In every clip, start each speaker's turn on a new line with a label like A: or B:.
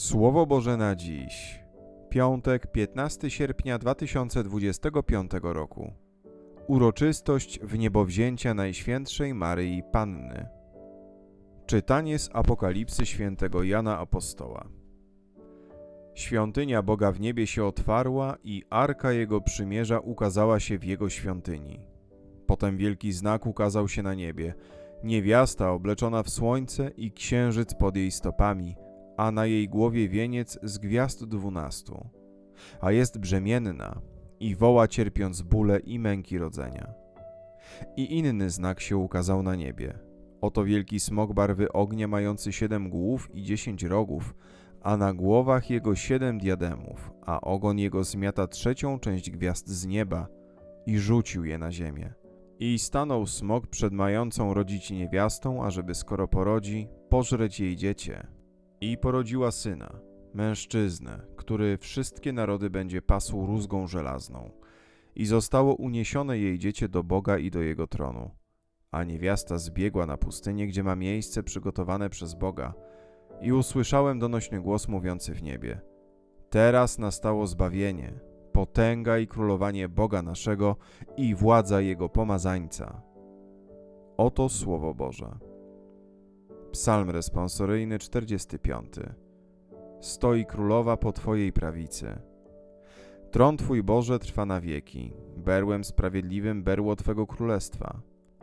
A: Słowo Boże na dziś. Piątek, 15 sierpnia 2025 roku. Uroczystość wniebowzięcia Najświętszej Maryi Panny. Czytanie z Apokalipsy świętego Jana Apostoła. Świątynia Boga w niebie się otwarła i arka Jego przymierza ukazała się w Jego świątyni. Potem wielki znak ukazał się na niebie. Niewiasta obleczona w słońce i księżyc pod jej stopami, a na jej głowie wieniec z gwiazd dwunastu. A jest brzemienna i woła cierpiąc bóle i męki rodzenia. I inny znak się ukazał na niebie. Oto wielki smok barwy ognia mający siedem głów i dziesięć rogów, a na głowach jego siedem diademów, a ogon jego zmiata trzecią część gwiazd z nieba i rzucił je na ziemię. I stanął smok przed mającą rodzić niewiastą, ażeby skoro porodzi, pożreć jej dziecię. I porodziła syna, mężczyznę, który wszystkie narody będzie pasł rózgą żelazną. I zostało uniesione jej dziecię do Boga i do jego tronu. A niewiasta zbiegła na pustynię, gdzie ma miejsce przygotowane przez Boga. I usłyszałem donośny głos mówiący w niebie: Teraz nastało zbawienie, potęga i królowanie Boga naszego i władza jego pomazańca. Oto słowo Boże. Psalm responsoryjny 45. Stoi królowa po Twojej prawicy. Tron Twój Boże trwa na wieki, berłem sprawiedliwym berło Twego królestwa.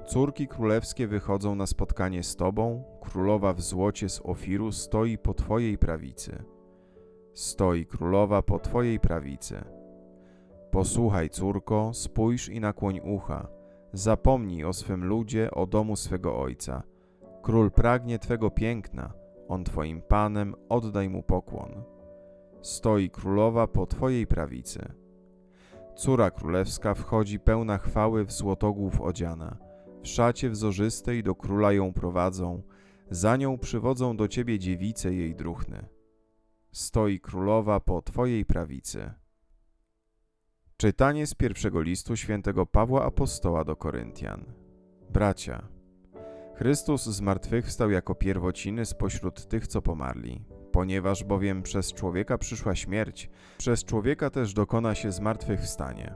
A: Córki królewskie wychodzą na spotkanie z Tobą, królowa w złocie z Ofiru stoi po Twojej prawicy. Stoi królowa po Twojej prawicy. Posłuchaj, córko, spójrz i nakłoń ucha. Zapomnij o swym ludzie, o domu swego ojca. Król pragnie Twego piękna, on Twoim panem, oddaj mu pokłon. Stoi królowa po Twojej prawicy. Córa królewska wchodzi pełna chwały w złotogłów odziana. W szacie wzorzystej do króla ją prowadzą, za nią przywodzą do Ciebie dziewice jej druchny. Stoi królowa po Twojej prawicy. Czytanie z pierwszego listu świętego Pawła Apostoła do Koryntian. Bracia, Chrystus zmartwychwstał jako pierwociny spośród tych, co pomarli. Ponieważ bowiem przez człowieka przyszła śmierć, przez człowieka też dokona się zmartwychwstanie.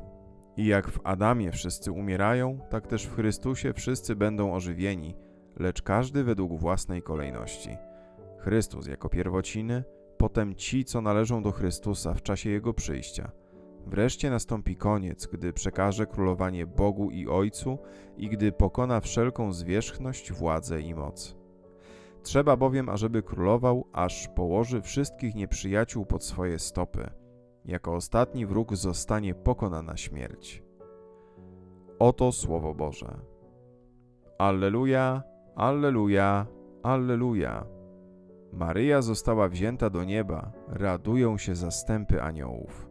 A: I jak w Adamie wszyscy umierają, tak też w Chrystusie wszyscy będą ożywieni, lecz każdy według własnej kolejności. Chrystus jako pierwociny, potem ci, co należą do Chrystusa w czasie Jego przyjścia – Wreszcie nastąpi koniec, gdy przekaże królowanie Bogu i Ojcu i gdy pokona wszelką zwierzchność, władzę i moc. Trzeba bowiem, ażeby królował, aż położy wszystkich nieprzyjaciół pod swoje stopy. Jako ostatni wróg zostanie pokonana śmierć. Oto Słowo Boże. Alleluja, Alleluja, Alleluja. Maryja została wzięta do nieba, radują się zastępy aniołów.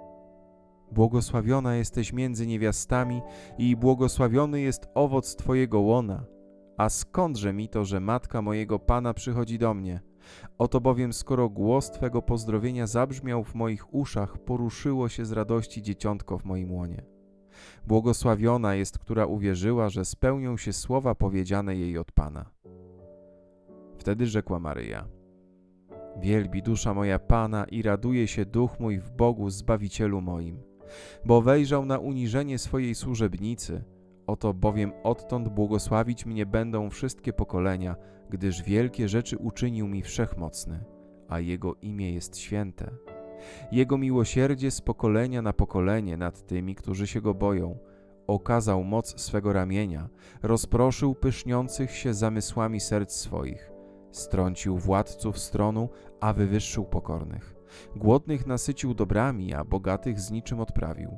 A: Błogosławiona jesteś między niewiastami i błogosławiony jest owoc Twojego łona. A skądże mi to, że matka mojego Pana przychodzi do mnie? Oto bowiem, skoro głos Twego pozdrowienia zabrzmiał w moich uszach, poruszyło się z radości dzieciątko w moim łonie. Błogosławiona jest, która uwierzyła, że spełnią się słowa powiedziane jej od Pana. Wtedy rzekła Maryja: Wielbi dusza moja Pana i raduje się duch mój w Bogu, Zbawicielu moim bo wejrzał na uniżenie swojej służebnicy. Oto bowiem odtąd błogosławić mnie będą wszystkie pokolenia, gdyż wielkie rzeczy uczynił mi wszechmocny, a Jego imię jest święte. Jego miłosierdzie z pokolenia na pokolenie nad tymi, którzy się Go boją. Okazał moc swego ramienia, rozproszył pyszniących się zamysłami serc swoich. Strącił władców stronu, a wywyższył pokornych. Głodnych nasycił dobrami, a bogatych z niczym odprawił.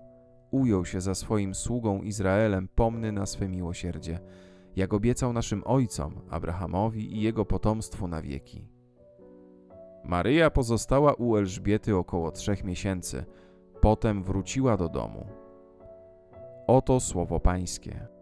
A: Ujął się za swoim sługą Izraelem pomny na swe miłosierdzie, jak obiecał naszym ojcom, Abrahamowi i jego potomstwu na wieki. Maryja pozostała u Elżbiety około trzech miesięcy, potem wróciła do domu. Oto słowo Pańskie.